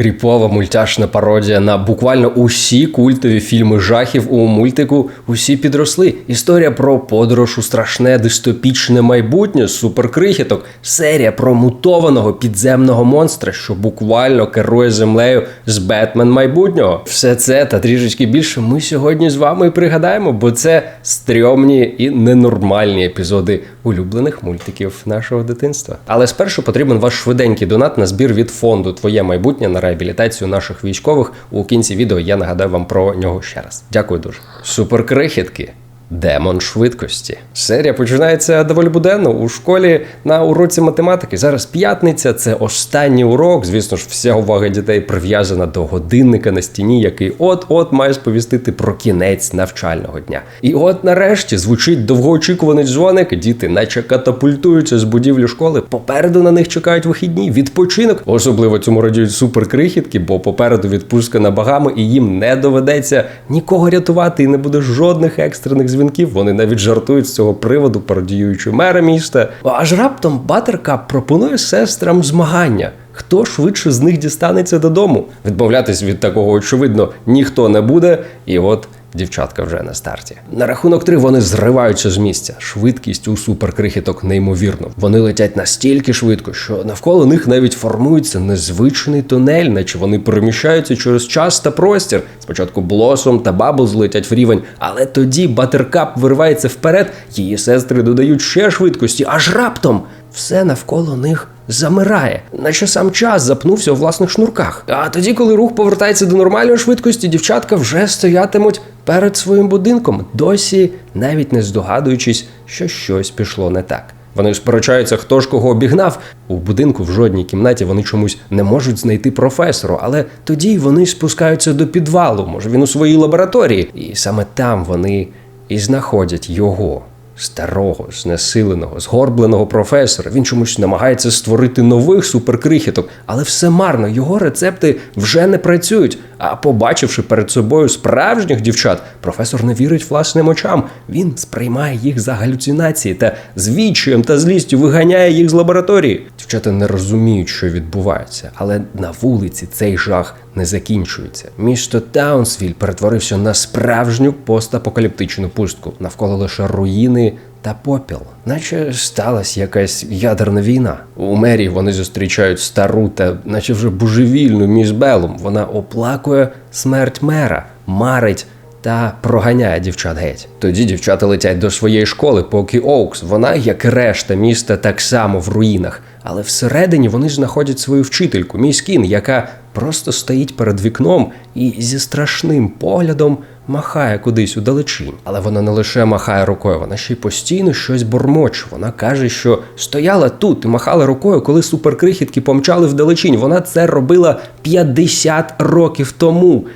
кріпова мультяшна пародія на буквально усі культові фільми жахів у мультику Усі підросли. Історія про подорож у страшне дистопічне майбутнє суперкрихіток, серія про мутованого підземного монстра, що буквально керує землею з Бетмен майбутнього. Все це та трішечки більше ми сьогодні з вами пригадаємо, бо це стрьомні і ненормальні епізоди улюблених мультиків нашого дитинства. Але спершу потрібен ваш швиденький донат на збір від фонду Твоє майбутнє на реабілітацію наших військових. У кінці відео я нагадаю вам про нього ще раз. Дякую дуже. Суперкрихітки. Демон швидкості. Серія починається доволі буденно у школі на уроці математики. Зараз п'ятниця, це останній урок. Звісно ж, вся увага дітей прив'язана до годинника на стіні, який от-от має сповістити про кінець навчального дня. І от нарешті звучить довгоочікуваний дзвоник. Діти, наче катапультуються з будівлі школи. Попереду на них чекають вихідні, відпочинок. Особливо цьому радіють суперкрихітки, бо попереду відпустка на багами, і їм не доведеться нікого рятувати, і не буде жодних екстрених дзвінків. Вони навіть жартують з цього приводу, пародіюючи мера міста. Аж раптом Батеркап пропонує сестрам змагання. Хто швидше з них дістанеться додому? Відмовлятись від такого очевидно ніхто не буде, і от дівчатка вже на старті. На рахунок три вони зриваються з місця. Швидкість у суперкрихіток неймовірно. Вони летять настільки швидко, що навколо них навіть формується незвичний тунель, наче вони переміщаються через час та простір. Спочатку Блосом та Баблз летять в рівень, але тоді Батеркап виривається вперед, її сестри додають ще швидкості, аж раптом все навколо них замирає, наче сам час запнувся у власних шнурках. А тоді, коли рух повертається до нормальної швидкості, дівчатка вже стоятимуть перед своїм будинком, досі навіть не здогадуючись, що щось пішло не так. Вони сперечаються, хто ж кого обігнав. У будинку в жодній кімнаті вони чомусь не можуть знайти професору, але тоді вони спускаються до підвалу, може він у своїй лабораторії, і саме там вони і знаходять його старого, знесиленого, згорбленого професора. Він чомусь намагається створити нових суперкрихіток, але все марно. Його рецепти вже не працюють. А побачивши перед собою справжніх дівчат, професор не вірить власним очам. Він сприймає їх за галюцинації та з відчаєм та злістю виганяє їх з лабораторії. Дівчата не розуміють, що відбувається, але на вулиці цей жах не закінчується. Місто Таунсвіль перетворився на справжню постапокаліптичну пустку. Навколо лише руїни та попіл, наче сталася якась ядерна війна. У мері вони зустрічають стару та, наче вже божевільну міс Белум. Вона оплакує смерть мера, марить. Та проганяє дівчат геть. Тоді дівчата летять до своєї школи, поки Оукс. Вона, як і решта міста, так само в руїнах. Але всередині вони знаходять свою вчительку, міс Кін, яка просто стоїть перед вікном і зі страшним поглядом махає кудись у далечінь. Але вона не лише махає рукою, вона ще й постійно щось бормоче. Вона каже, що стояла тут і махала рукою, коли суперкрихітки помчали вдалечінь. Вона це робила 50 років тому.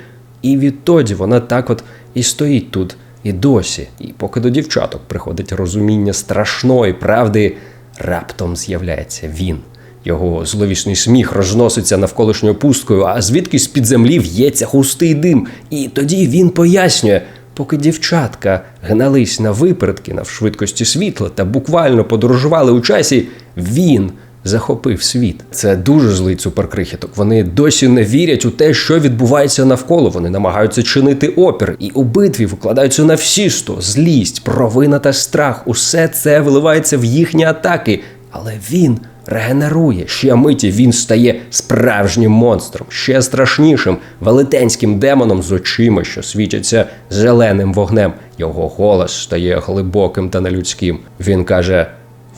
І відтоді вона так от і стоїть тут, і досі. І поки до дівчаток приходить розуміння страшної правди, раптом з'являється він. Його зловісний сміх розноситься навколишньою пусткою, а звідки з під землі в'ється густий дим. І тоді він пояснює, поки дівчатка гнались на випередки на швидкості світла та буквально подорожували у часі, він захопив світ. Це дуже злий суперкрихіток. Вони досі не вірять у те, що відбувається навколо. Вони намагаються чинити опір і у битві викладаються на всі сто злість, провина та страх. Усе це виливається в їхні атаки. Але він регенерує. Ще миті він стає справжнім монстром, ще страшнішим, велетенським демоном з очима, що світяться зеленим вогнем. Його голос стає глибоким та нелюдським. Він каже: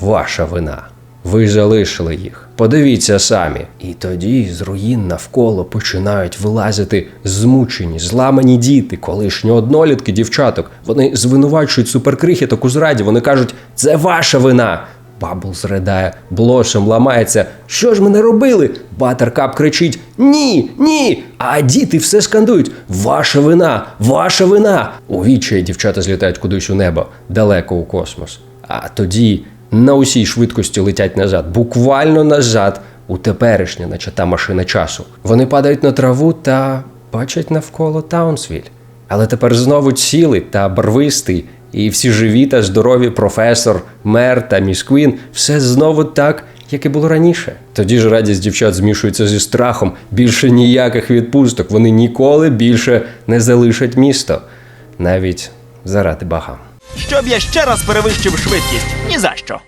Ваша вина. Ви залишили їх. Подивіться самі. І тоді з руїн навколо починають вилазити змучені, зламані діти, колишні однолітки дівчаток. Вони звинувачують суперкрихіток у зраді. Вони кажуть, це ваша вина. Бабл зридає, блошем ламається. Що ж ми не робили? Батеркап кричить: Ні, ні. А діти все скандують: Ваша вина, ваша вина. У відчаї дівчата злітають кудись у небо, далеко у космос. А тоді на усій швидкості летять назад, буквально назад, у теперішнє, наче та машина часу. Вони падають на траву та бачать навколо Таунсвіль. Але тепер знову цілий та барвистий, і всі живі та здорові професор, мер та міс Квін, все знову так, як і було раніше. Тоді ж радість дівчат змішується зі страхом. Більше ніяких відпусток. Вони ніколи більше не залишать місто, навіть заради багам. Щоб я ще раз перевищив швидкість. Ні за що.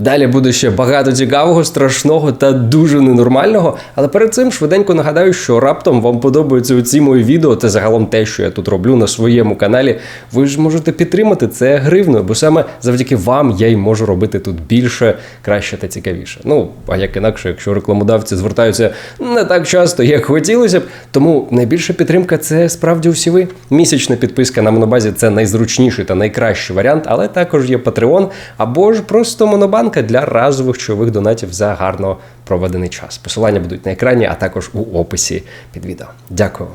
Далі буде ще багато цікавого, страшного та дуже ненормального. Але перед цим швиденько нагадаю, що раптом вам подобаються оці мої відео та загалом те, що я тут роблю на своєму каналі. Ви ж можете підтримати це гривною, бо саме завдяки вам я й можу робити тут більше, краще та цікавіше. Ну а як інакше, якщо рекламодавці звертаються не так часто, як хотілося б. Тому найбільша підтримка це справді усі ви. Місячна підписка на монобазі це найзручніший та найкращий варіант, але також є Patreon або ж просто монобанка для разових чолових донатів за гарно проведений час. Посилання будуть на екрані, а також у описі під відео. Дякую.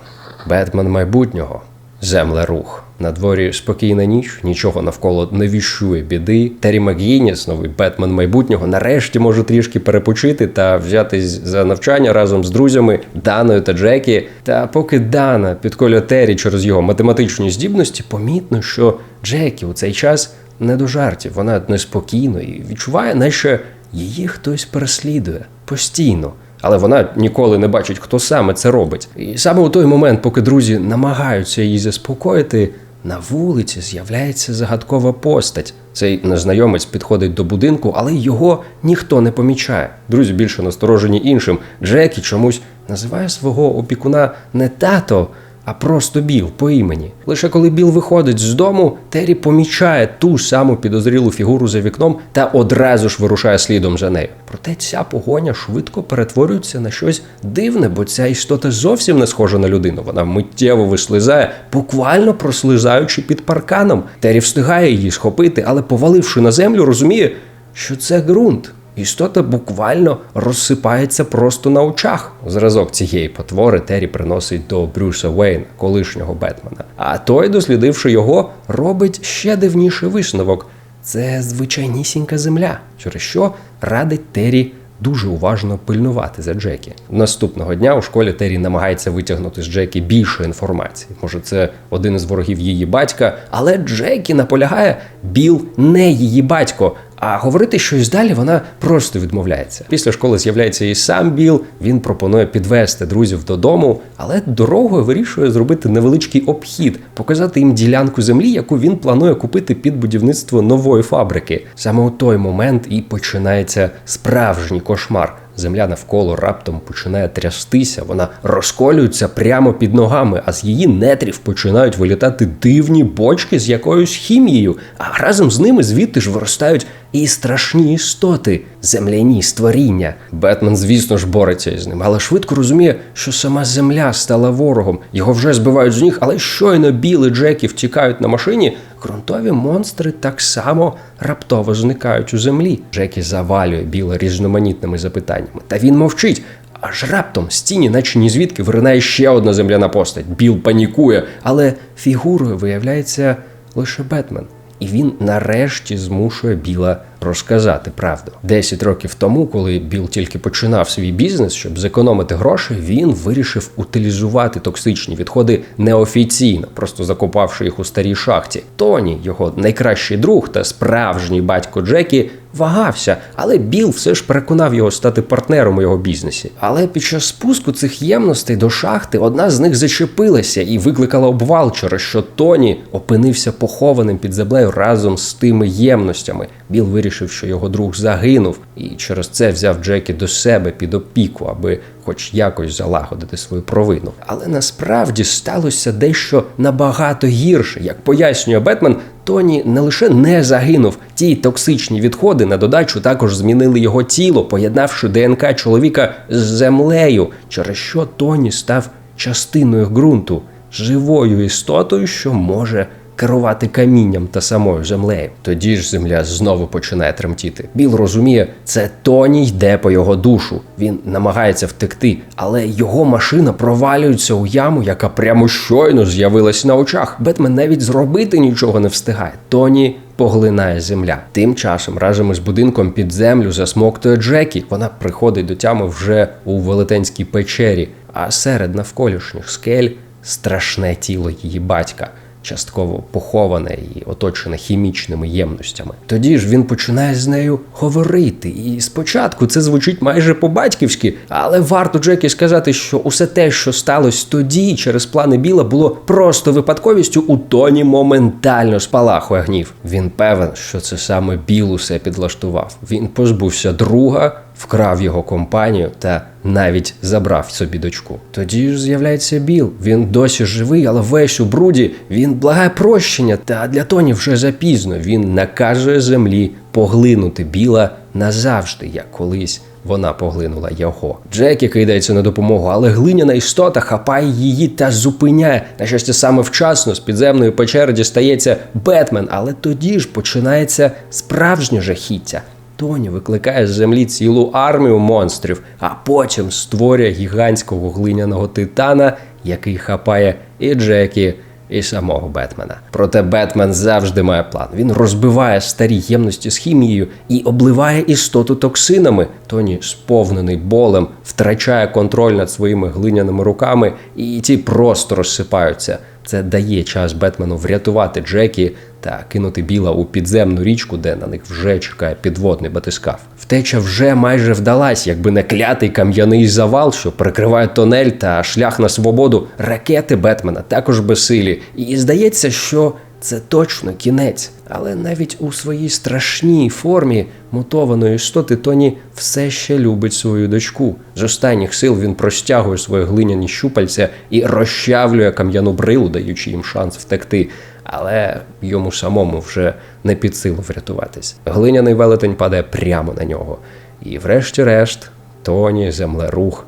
Бетмен майбутнього. Землерух. На дворі спокійна ніч, нічого навколо не віщує біди. Террі Макгініс, новий Бетмен майбутнього, нарешті може трішки перепочити та взятись за навчання разом з друзями Даною та Джекі. Та поки Дана підколює Террі через його математичні здібності, помітно, що Джекі у цей час не до жартів. Вона неспокійно і відчуває, наче її хтось переслідує постійно. Але вона ніколи не бачить, хто саме це робить. І саме у той момент, поки друзі намагаються її заспокоїти, на вулиці з'являється загадкова постать. Цей незнайомець підходить до будинку, але його ніхто не помічає. Друзі більше насторожені іншим. Джекі чомусь називає свого опікуна не тато, а просто Біл по імені. Лише коли Біл виходить з дому, Террі помічає ту саму підозрілу фігуру за вікном та одразу ж вирушає слідом за нею. Проте ця погоня швидко перетворюється на щось дивне, бо ця істота зовсім не схожа на людину. Вона миттєво вислизає, буквально прослизаючи під парканом. Террі встигає її схопити, але поваливши на землю, розуміє, що це ґрунт. Істота буквально розсипається просто на очах. Зразок цієї потвори Террі приносить до Брюса Уейна, колишнього Бетмена. А той, дослідивши його, робить ще дивніший висновок: це звичайнісінька земля, через що радить Террі дуже уважно пильнувати за Джекі. Наступного дня у школі Террі намагається витягнути з Джекі більше інформації. Може, це один із ворогів її батька, але Джекі наполягає, Біл не її батько. А говорити щось далі вона просто відмовляється. Після школи з'являється і сам Біл. Він пропонує підвести друзів додому, але дорогою вирішує зробити невеличкий обхід, показати їм ділянку землі, яку він планує купити під будівництво нової фабрики. Саме у той момент і починається справжній кошмар. Земля навколо раптом починає трястися, вона розколюється прямо під ногами, а з її нетрів починають вилітати дивні бочки з якоюсь хімією, а разом з ними звідти ж виростають і страшні істоти, земляні створіння. Бетмен, звісно ж, бореться із ним, але швидко розуміє, що сама земля стала ворогом. Його вже збивають з ніг, але щойно біли Джекі втікають на машині. Ґрунтові монстри так само раптово зникають у землі. Джекі завалює біла різноманітними запитаннями. Та він мовчить. Аж раптом з тіні, наче ні звідки, виринає ще одна земляна постать. Біл панікує, але фігурою виявляється лише Бетмен. І він нарешті змушує Біла розказати правду. Десять років тому, коли Біл тільки починав свій бізнес, щоб зекономити гроші, він вирішив утилізувати токсичні відходи неофіційно, просто закопавши їх у старій шахті. Тоні, його найкращий друг та справжній батько Джекі, вагався, але Біл все ж переконав його стати партнером у його бізнесі. Але під час спуску цих ємностей до шахти одна з них зачепилася і викликала обвал, через що Тоні опинився похованим під землею разом з тими ємностями. Біл вирішив, що його друг загинув, і через це взяв Джекі до себе під опіку, аби хоч якось залагодити свою провину. Але насправді сталося дещо набагато гірше. Як пояснює Бетмен, Тоні не лише не загинув, ті токсичні відходи на додачу також змінили його тіло, поєднавши ДНК чоловіка з землею, через що Тоні став частиною ґрунту, живою істотою, що може керувати камінням та самою землею. Тоді ж земля знову починає тремтіти. Біл розуміє, це Тоні йде по його душу. Він намагається втекти, але його машина провалюється у яму, яка прямо щойно з'явилась на очах. Бетмен навіть зробити нічого не встигає. Тоні. Поглинає земля. Тим часом разом із будинком під землю засмоктує Джекі. Вона приходить до тями вже у велетенській печері, а серед навколишніх скель страшне тіло її батька. Частково поховане і оточене хімічними ємностями. Тоді ж він починає з нею говорити. І спочатку це звучить майже по-батьківськи, але варто Джекі сказати, що усе те, що сталося тоді, через плани Біла, було просто випадковістю у тоні моментально спалахує гнів. Він певен, що це саме Біл усе підлаштував. Він позбувся друга, вкрав його компанію та навіть забрав собі дочку. Тоді ж з'являється Біл. Він досі живий, але весь у бруді. Він благає прощення. Та для Тоні вже запізно. Він наказує землі поглинути Біла назавжди, як колись. Вона поглинула його. Джекі кидається на допомогу, але глиняна істота хапає її та зупиняє. На щастя, саме вчасно з підземної печери дістається Бетмен, але тоді ж починається справжнє жахіття. Тоні викликає з землі цілу армію монстрів, а потім створює гігантського глиняного титана, який хапає і Джекі, і самого Бетмена. Проте Бетмен завжди має план. Він розбиває старі ємності з хімією і обливає істоту токсинами. Тоні, сповнений болем, втрачає контроль над своїми глиняними руками, і ті просто розсипаються. Це дає час Бетмену врятувати Джекі та кинути біла у підземну річку, де на них вже чекає підводний батискаф. Втеча вже майже вдалась, якби не клятий кам'яний завал, що прикриває тонель та шлях на свободу. Ракети Бетмена також безсилі. І здається, що це точно кінець. Але навіть у своїй страшній формі мутованої істоти Тоні все ще любить свою дочку. З останніх сил він простягує свої глиняні щупальця і розчавлює кам'яну брилу, даючи їм шанс втекти. Але йому самому вже не під силу врятуватись. Глиняний велетень падає прямо на нього. І, врешті-решт, Тоні, землерух,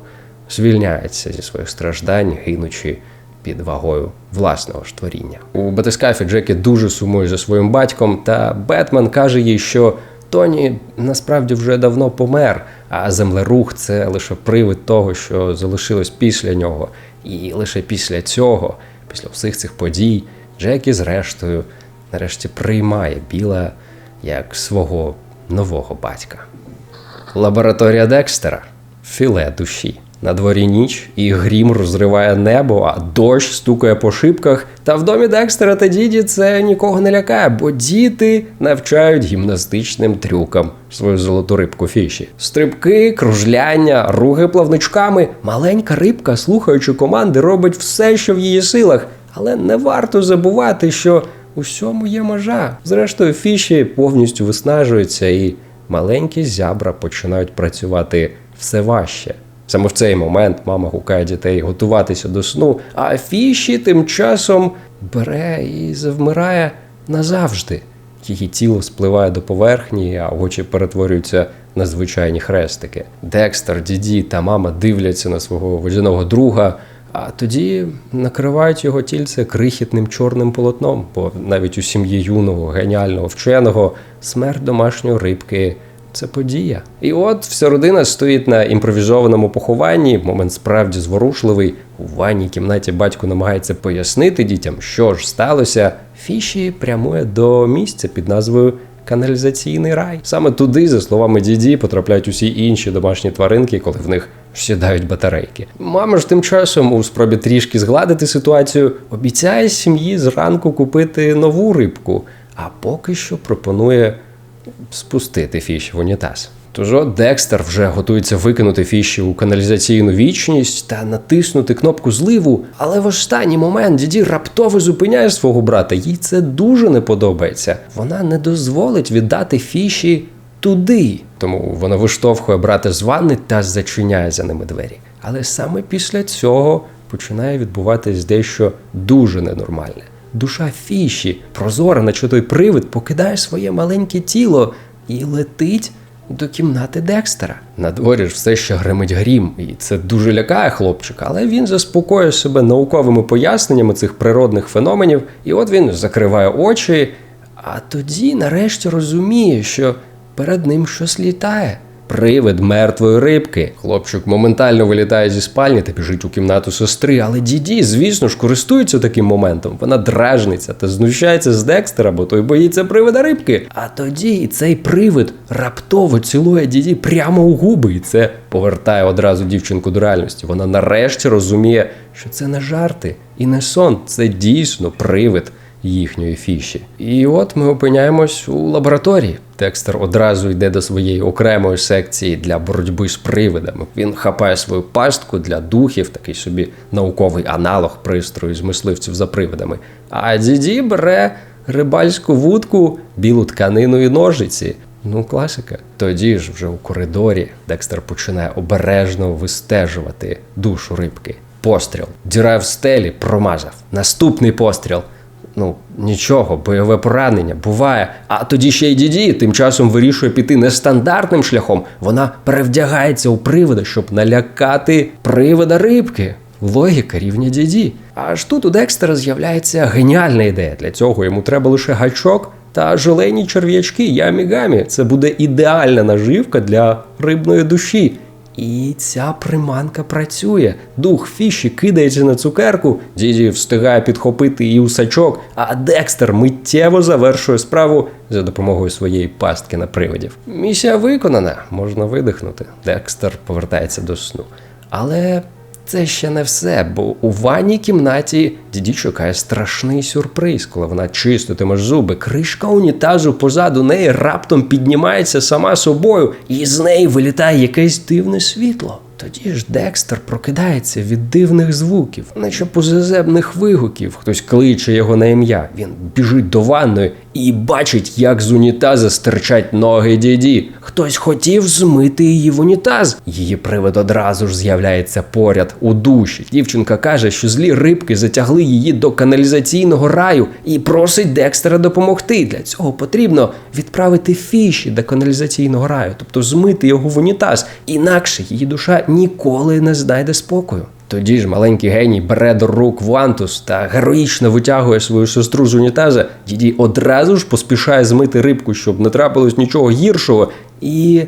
звільняється зі своїх страждань, гинучи під вагою власного ж творіння. У батискафі Джекі дуже сумує за своїм батьком, та Бетмен каже їй, що Тоні насправді вже давно помер, а землерух це лише привид того, що залишилось після нього. І лише після цього, після всіх цих подій, Джекі, зрештою, нарешті приймає Біла як свого нового батька. Лабораторія Декстера філе душі. На дворі ніч, і грім розриває небо, а дощ стукає по шибках. Та в домі Декстера та діді це нікого не лякає, бо діти навчають гімнастичним трюкам свою золоту рибку фіші. Стрибки, кружляння, руги плавничками. Маленька рибка, слухаючи команди, робить все, що в її силах. Але не варто забувати, що усьому є межа. Зрештою, фіші повністю виснажуються, і маленькі зябра починають працювати все важче. Саме в цей момент мама гукає дітей готуватися до сну, а фіші тим часом бере і завмирає назавжди. Її тіло спливає до поверхні, а очі перетворюються на звичайні хрестики. Декстер, діді та мама дивляться на свого водяного друга, а тоді накривають його тільце крихітним чорним полотном, бо навіть у сім'ї юного геніального вченого смерть домашньої рибки це подія. І от вся родина стоїть на імпровізованому похованні. Момент справді зворушливий. У ванній кімнаті батько намагається пояснити дітям, що ж сталося. Фіші прямує до місця під назвою каналізаційний рай. Саме туди, за словами діді, потрапляють усі інші домашні тваринки, коли в них сідають батарейки. Мама ж тим часом, у спробі трішки згладити ситуацію, обіцяє сім'ї зранку купити нову рибку, а поки що пропонує спустити фіші в унітаз. Тож от Декстер вже готується викинути фіші у каналізаційну вічність та натиснути кнопку зливу, але в останній момент діді раптово зупиняє свого брата. Їй це дуже не подобається. Вона не дозволить віддати фіші туди. Тому вона виштовхує брата з ванни та зачиняє за ними двері. Але саме після цього починає відбуватись дещо дуже ненормальне. Душа фіші, прозора, наче той привид, покидає своє маленьке тіло і летить до кімнати Декстера. На дворі ж все ще гримить грім, і це дуже лякає хлопчика, але він заспокоює себе науковими поясненнями цих природних феноменів, і от він закриває очі, а тоді нарешті розуміє, що перед ним щось літає. Привид мертвої рибки. Хлопчик моментально вилітає зі спальні та біжить у кімнату сестри, але діді, звісно ж, користується таким моментом. Вона дражниться та знущається з Декстера, бо той боїться привида рибки. А тоді цей привид раптово цілує діді прямо у губи, і це повертає одразу дівчинку до реальності. Вона нарешті розуміє, що це не жарти і не сон, це дійсно привид їхньої фіші. І от ми опиняємось у лабораторії. Декстер одразу йде до своєї окремої секції для боротьби з привидами. Він хапає свою пастку для духів, такий собі науковий аналог пристрою з мисливців за привидами. А діді бере рибальську вудку, білу тканину і ножиці. Ну, класика. Тоді ж, вже у коридорі, Декстер починає обережно вистежувати душу рибки. Постріл. Діра в стелі промазав. Наступний постріл. Ну, нічого, бойове поранення буває. А тоді ще й діді тим часом вирішує піти нестандартним шляхом. Вона перевдягається у привида, щоб налякати привида рибки. Логіка рівня діді. Аж тут у Декстера з'являється геніальна ідея. Для цього йому треба лише гачок та желені черв'ячки ямі-гамі. Це буде ідеальна наживка для рибної душі. І ця приманка працює. Дух фіші кидається на цукерку, діді встигає підхопити її у сачок, а Декстер миттєво завершує справу за допомогою своєї пастки на привидів. Місія виконана, можна видихнути. Декстер повертається до сну. Але це ще не все, бо у ванній кімнаті діді чекає страшний сюрприз, коли вона чиститиме зуби. Кришка унітазу позаду неї раптом піднімається сама собою, і з неї вилітає якесь дивне світло. Тоді ж Декстер прокидається від дивних звуків, наче позаземних вигуків. Хтось кличе його на ім'я. Він біжить до ванної і бачить, як з унітаза стирчать ноги діді. Хтось хотів змити її в унітаз. Її привид одразу ж з'являється поряд у душі. Дівчинка каже, що злі рибки затягли її до каналізаційного раю і просить Декстера допомогти. Для цього потрібно відправити фіші до каналізаційного раю, тобто змити його в унітаз. Інакше її душа ніколи не знайде спокою. Тоді ж маленький геній бере до рук Вантус та героїчно витягує свою сестру з унітаза. Діді одразу ж поспішає змити рибку, щоб не трапилось нічого гіршого, і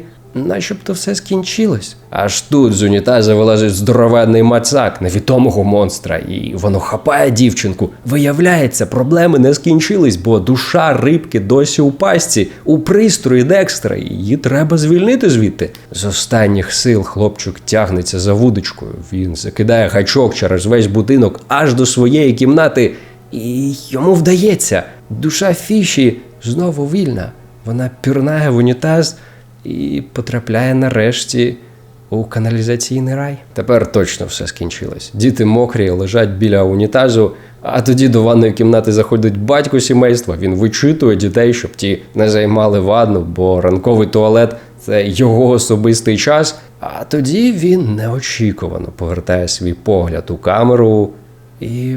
начебто все скінчилось. Аж тут з унітаза вилазить здоровенний мацак невідомого монстра, і воно хапає дівчинку. Виявляється, проблеми не скінчились, бо душа рибки досі у пастці, у пристрої Декстера, і її треба звільнити звідти. З останніх сил хлопчик тягнеться за вудочкою. Він закидає гачок через весь будинок аж до своєї кімнати, і йому вдається. Душа фіші знову вільна. Вона пірнає в унітаз і потрапляє нарешті у каналізаційний рай. Тепер точно все скінчилось. Діти мокрі, лежать біля унітазу. А тоді до ванної кімнати заходить батько сімейства. Він вичитує дітей, щоб ті не займали ванну, бо ранковий туалет це його особистий час. А тоді він неочікувано повертає свій погляд у камеру і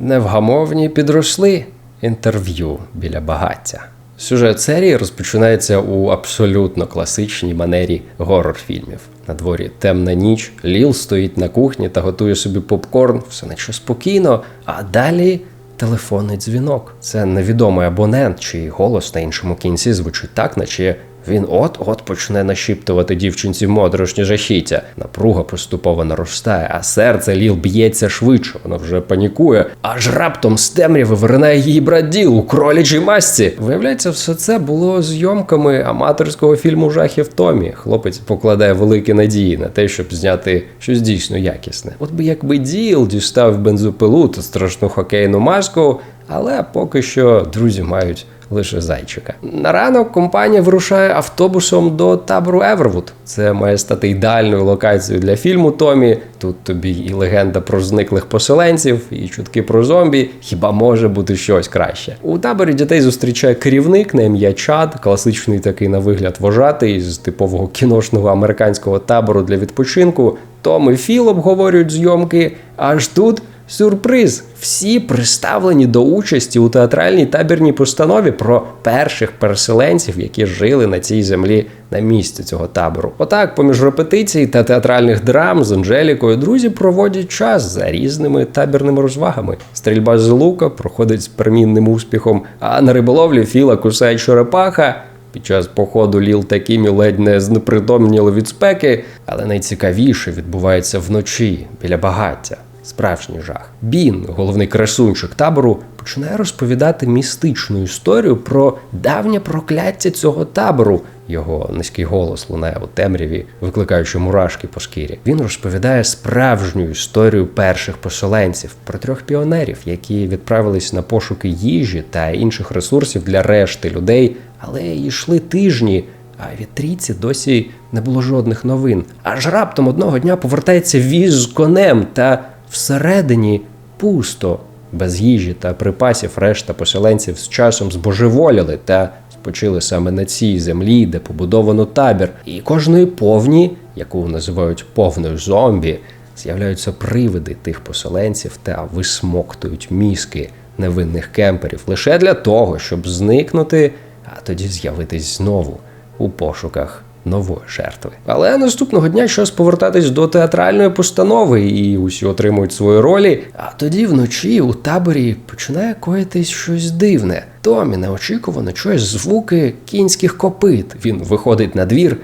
Невгамовні підросли. Інтерв'ю біля багаття. Сюжет серії розпочинається у абсолютно класичній манері горор-фільмів. На дворі темна ніч, Ліл стоїть на кухні та готує собі попкорн, все наче спокійно, а далі телефонний дзвінок. Це невідомий абонент, чий голос на іншому кінці звучить так, наче він от-от почне нашіптувати дівчинці моторошні жахіття. Напруга поступово наростає, а серце Ліл б'ється швидше, воно вже панікує. Аж раптом з темряви виринає її брат Діл у кролячій масці. Виявляється, все це було зйомками аматорського фільму жахів Томі. Хлопець покладає великі надії на те, щоб зняти щось дійсно якісне. От би якби Діл дістав бензопилу та страшну хокейну маску, але поки що друзі мають лише зайчика. На ранок компанія вирушає автобусом до табору Евервуд. Це має стати ідеальною локацією для фільму Томі. Тут тобі і легенда про зниклих поселенців, і чутки про зомбі. Хіба може бути щось краще? У таборі дітей зустрічає керівник на ім'я Чад, класичний такий на вигляд вожатий з типового кіношного американського табору для відпочинку. Том і Філ обговорюють зйомки. Аж тут. Сюрприз! Всі представлені до участі у театральній табірній постанові про перших переселенців, які жили на цій землі на місці цього табору. Отак, поміж репетицій та театральних драм з Анжелікою друзі проводять час за різними табірними розвагами. Стрільба з лука проходить з пермінним успіхом, а на риболовлі Філа кусає черепаха. Під час походу Ліл та Кімі ледь не знепритомніли від спеки, але найцікавіше відбувається вночі біля багаття. Справжній жах. Бін, головний красунчик табору, починає розповідати містичну історію про давнє прокляття цього табору. Його низький голос лунає у темряві, викликаючи мурашки по шкірі. Він розповідає справжню історію перших поселенців про трьох піонерів, які відправились на пошуки їжі та інших ресурсів для решти людей, але йшли тижні. А від трійці досі не було жодних новин. Аж раптом одного дня повертається віз з конем, та всередині пусто. Без їжі та припасів решта поселенців з часом збожеволіли та спочили саме на цій землі, де побудовано табір. І кожної повні, яку називають повною зомбі, з'являються привиди тих поселенців та висмоктують мізки невинних кемперів лише для того, щоб зникнути, а тоді з'явитись знову у пошуках нової жертви. Але наступного дня щось повертатись до театральної постанови, і усі отримують свої ролі. А тоді вночі у таборі починає коїтись щось дивне. Томі неочікувано чує звуки кінських копит. Він виходить на двір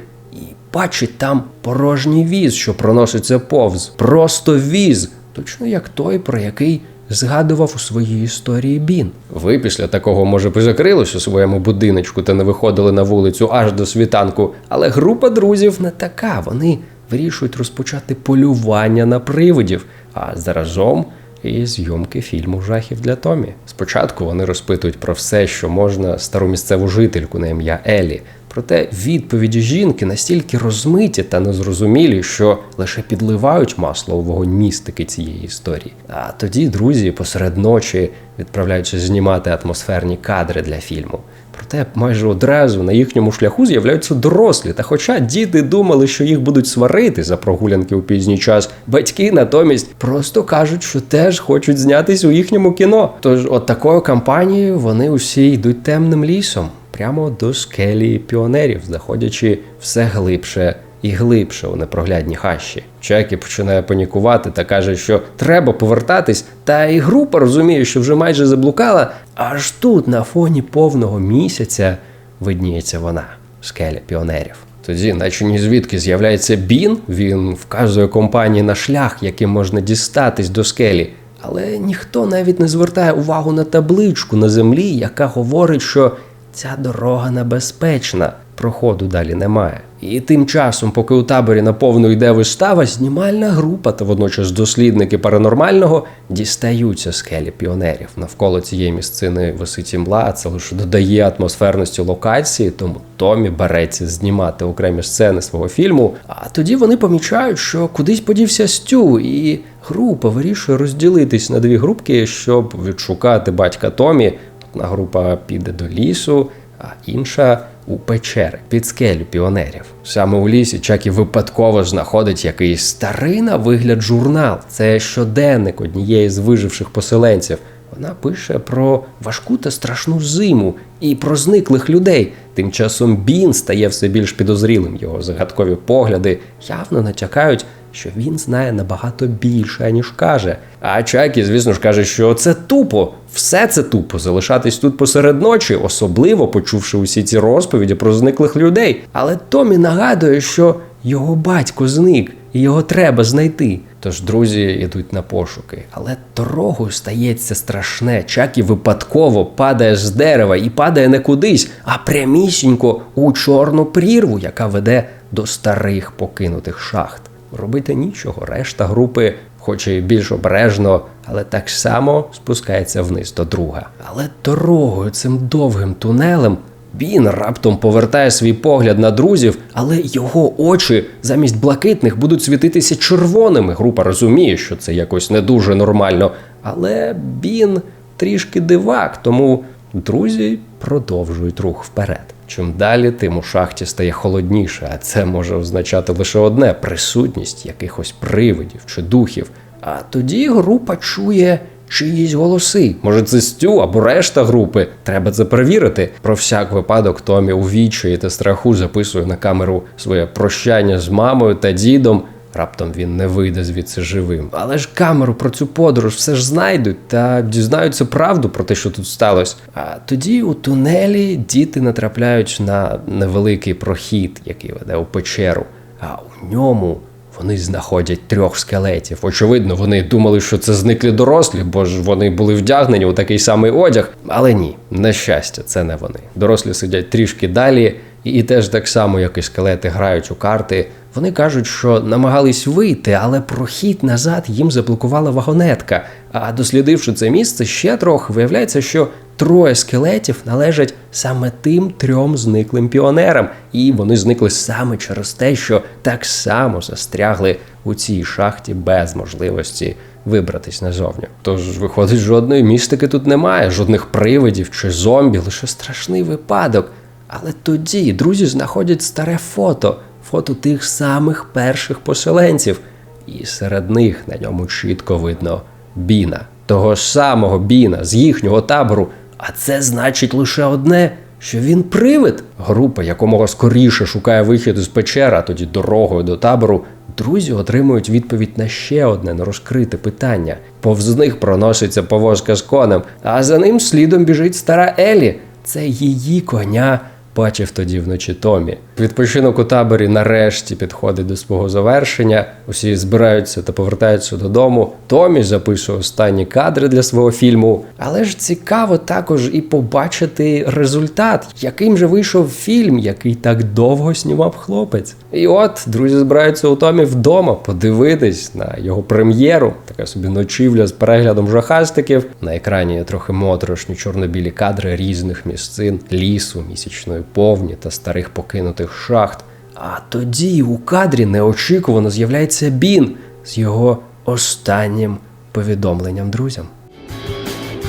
бачить там порожній віз, що проноситься повз. Просто віз, точно як той, про який згадував у своїй історії Бін. Ви після такого, може, б і закрились у своєму будиночку та не виходили на вулицю аж до світанку, але група друзів не така. Вони вирішують розпочати полювання на привидів, а заразом і зйомки фільму жахів для Томі. Спочатку вони розпитують про все, що можна стару місцеву жительку на ім'я Елі. Проте відповіді жінки настільки розмиті та незрозумілі, що лише підливають масло у вогонь містики цієї історії. А тоді друзі посеред ночі відправляються знімати атмосферні кадри для фільму. Проте майже одразу на їхньому шляху з'являються дорослі. Та хоча діти думали, що їх будуть сварити за прогулянки у пізній час, батьки натомість просто кажуть, що теж хочуть знятись у їхньому кіно. Тож, от такою кампанією вони усі йдуть темним лісом прямо до скелі піонерів, заходячи все глибше і глибше у непроглядні хащі. Чекі починає панікувати та каже, що треба повертатись, та і група розуміє, що вже майже заблукала. Аж тут, на фоні повного місяця, видніється вона, скеля піонерів. Тоді, наче ні звідки з'являється Бін, він вказує компанії на шлях, яким можна дістатись до скелі. Але ніхто навіть не звертає увагу на табличку на землі, яка говорить, що ця дорога небезпечна, проходу далі немає. І тим часом, поки у таборі наповну йде вистава, знімальна група та водночас дослідники паранормального дістаються скелі піонерів. Навколо цієї місцини висить імла, а це лише додає атмосферності локації, тому Томі береться знімати окремі сцени свого фільму. А тоді вони помічають, що кудись подівся Стю, і група вирішує розділитись на дві групки, щоб відшукати батька Томі. Одна група піде до лісу, а інша у печери під скелю піонерів. Саме у лісі Чакі випадково знаходить якийсь старий на вигляд журнал. Це щоденник однієї з виживших поселенців. Вона пише про важку та страшну зиму і про зниклих людей. Тим часом Бін стає все більш підозрілим. Його загадкові погляди явно натякають, що він знає набагато більше, ніж каже. А Чакі, звісно ж, каже, що це тупо, все це тупо залишатись тут посеред ночі, особливо почувши усі ці розповіді про зниклих людей. Але Томі нагадує, що його батько зник, і його треба знайти. Тож друзі йдуть на пошуки, але дорогою стається страшне. Чакі випадково падає з дерева і падає не кудись, а прямісінько у чорну прірву, яка веде до старих покинутих шахт. Робити нічого. Решта групи, хоч і більш обережно, але так само спускається вниз до друга. Але дорогою цим довгим тунелем Бін раптом повертає свій погляд на друзів, але його очі замість блакитних будуть світитися червоними. Група розуміє, що це якось не дуже нормально. Але Бін трішки дивак, тому друзі продовжують рух вперед. Чим далі, тим у шахті стає холодніше, а це може означати лише одне присутність якихось привидів чи духів. А тоді група чує чиїсь голоси. Може, це Стю або решта групи. Треба це перевірити. Про всяк випадок Томі у відчаї та страху записує на камеру своє прощання з мамою та дідом. Раптом він не вийде звідси живим. Але ж камеру про цю подорож все ж знайдуть та дізнаються правду про те, що тут сталося. А тоді у тунелі діти натрапляють на невеликий прохід, який веде у печеру. А у ньому вони знаходять трьох скелетів. Очевидно, вони думали, що це зниклі дорослі, бо ж вони були вдягнені у такий самий одяг. Але ні, на щастя, це не вони. Дорослі сидять трішки далі, і, теж так само, як і скелети грають у карти. Вони кажуть, що намагались вийти, але прохід назад їм заблокувала вагонетка. А дослідивши це місце ще трохи, виявляється, що троє скелетів належать саме тим трьом зниклим піонерам, і вони зникли саме через те, що так само застрягли у цій шахті без можливості вибратись назовні. Тож, виходить, жодної містики тут немає, жодних привидів чи зомбі, лише страшний випадок. Але тоді друзі знаходять старе фото, фото тих самих перших поселенців, і серед них на ньому чітко видно Біна, того ж самого Біна з їхнього табору. А це значить лише одне. Що він привид, група якомога скоріше шукає вихід із печера, а тоді дорогою до табору. Друзі отримують відповідь на ще одне нерозкрите питання. Повз них проноситься повозка з конем, а за ним слідом біжить стара Елі. Це її коня бачив тоді вночі Томі. Відпочинок у таборі нарешті підходить до свого завершення. Усі збираються та повертаються додому. Томі записує останні кадри для свого фільму. Але ж цікаво також і побачити результат, яким же вийшов фільм, який так довго знімав хлопець. І от друзі збираються у Томі вдома подивитись на його прем'єру. Така собі ночівля з переглядом жахастиків. На екрані трохи моторошні чорно-білі кадри різних місцин, лісу, місячної повні та старих покинутих шахт. А тоді у кадрі неочікувано з'являється Бін з його останнім повідомленням друзям.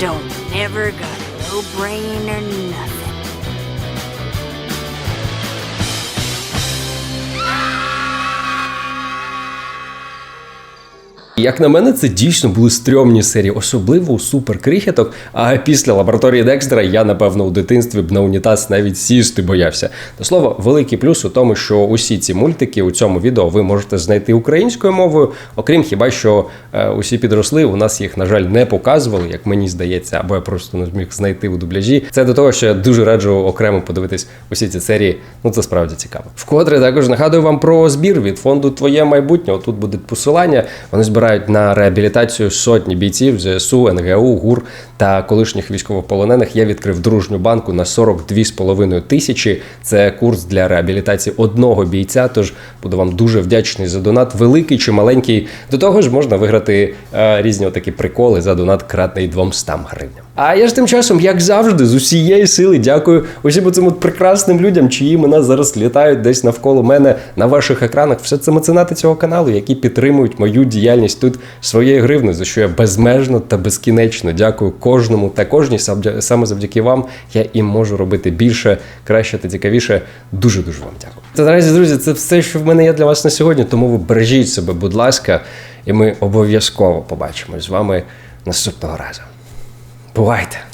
Don't never got no brain or nothing. Як на мене, це дійсно були стрьомні серії, особливо у суперкрихіток. А після лабораторії Декстера я, напевно, у дитинстві б на унітаз навіть сісти боявся. До слова, великий плюс у тому, що усі ці мультики у цьому відео ви можете знайти українською мовою, окрім хіба що е, усі підросли, у нас їх, на жаль, не показували, як мені здається, або я просто не зміг знайти у дубляжі. Це до того, що я дуже раджу окремо подивитись усі ці серії. Ну це справді цікаво. Вкотре також нагадую вам про збір від фонду Твоє майбутнє. Тут буде посилання. Вони збирають на реабілітацію сотні бійців ЗСУ, НГУ, ГУР та колишніх військовополонених. Я відкрив дружню банку на 42,5 тисячі. Це курс для реабілітації одного бійця. Тож буду вам дуже вдячний за донат, великий чи маленький. До того ж, можна виграти е, різні такі приколи за донат кратний 200 гривням. А я ж тим часом, як завжди, з усієї сили дякую усім цим от прекрасним людям, чиї імена зараз літають десь навколо мене на ваших екранах. Все це меценати цього каналу, які підтримують мою діяльність тут своєю гривною, за що я безмежно та безкінечно дякую кожному та кожній. Саме завдяки вам я і можу робити більше, краще та цікавіше. Дуже дуже вам дякую. Та наразі, друзі, це все, що в мене є для вас на сьогодні. Тому ви бережіть себе, будь ласка, і ми обов'язково побачимось з вами наступного разу. Бувайте!